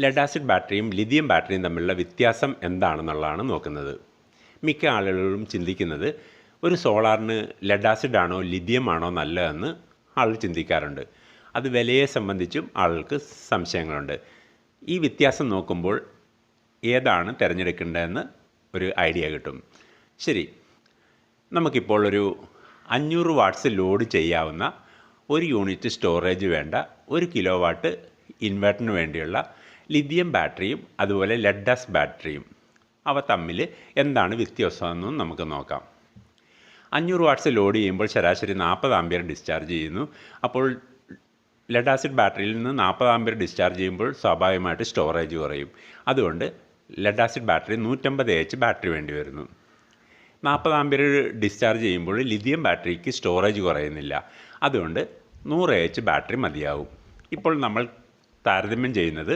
Lead acid ബാറ്ററിയും lithium ബാറ്ററിയും തമ്മിലുള്ള വ്യത്യാസം എന്താണെന്നുള്ളതാണ് നോക്കുന്നത്. മിക്ക ആളുകളും ചിന്തിക്കുന്നത് ഒരു സോളാറിന് ലെഡ് ആസിഡ് ആണോ ലിഥിയം ആണോ നല്ലതെന്ന് ആൾ ചിന്തിക്കാറുണ്ട്. അത് വിലയെ സംബന്ധിച്ചും ആൾക്ക് സംശയങ്ങളുണ്ട്. ഈ വ്യത്യാസം നോക്കുമ്പോൾ ഏതാണ് തിരഞ്ഞെടുക്കേണ്ടതെന്ന് ഒരു ഐഡിയ കിട്ടും. ശരി നമുക്കിപ്പോൾ ഒരു അഞ്ഞൂറ് വാട്ട്സ് ലോഡ് ചെയ്യാവുന്ന ഒരു യൂണിറ്റ് സ്റ്റോറേജ് വേണ്ട ഒരു കിലോ വാട്ട് ഇൻവെർട്ടറിന് വേണ്ടിയുള്ള ലിഥിയം ബാറ്ററിയും അതുപോലെ ലെഡസ് ബാറ്ററിയും. അവ തമ്മിൽ എന്താണ് വ്യത്യാസമെന്നും നമുക്ക് നോക്കാം. അഞ്ഞൂറ് വാട്ട്സ് ലോഡ് ചെയ്യുമ്പോൾ ശരാശരി നാൽപ്പത് ആംബിയർ ഡിസ്ചാർജ് ചെയ്യുന്നു. അപ്പോൾ ലെഡ് ആസിഡ് ബാറ്ററിയിൽ നിന്ന് നാൽപ്പത് ആംബിയർ ഡിസ്ചാർജ് ചെയ്യുമ്പോൾ സ്വാഭാവികമായിട്ട് സ്റ്റോറേജ് കുറയും. അതുകൊണ്ട് ലെഡ് ആസിഡ് ബാറ്ററി നൂറ്റമ്പത് എച്ച് ബാറ്ററി വേണ്ടി വരുന്നു. നാൽപ്പത് ആംബിയർ ഡിസ്ചാർജ് ചെയ്യുമ്പോൾ ലിഥിയം ബാറ്ററിക്ക് സ്റ്റോറേജ് കുറയുന്നില്ല. അതുകൊണ്ട് നൂറ് എച്ച് ബാറ്ററി മതിയാവും. ഇപ്പോൾ നമ്മൾ താരതമ്യം ചെയ്യുന്നത്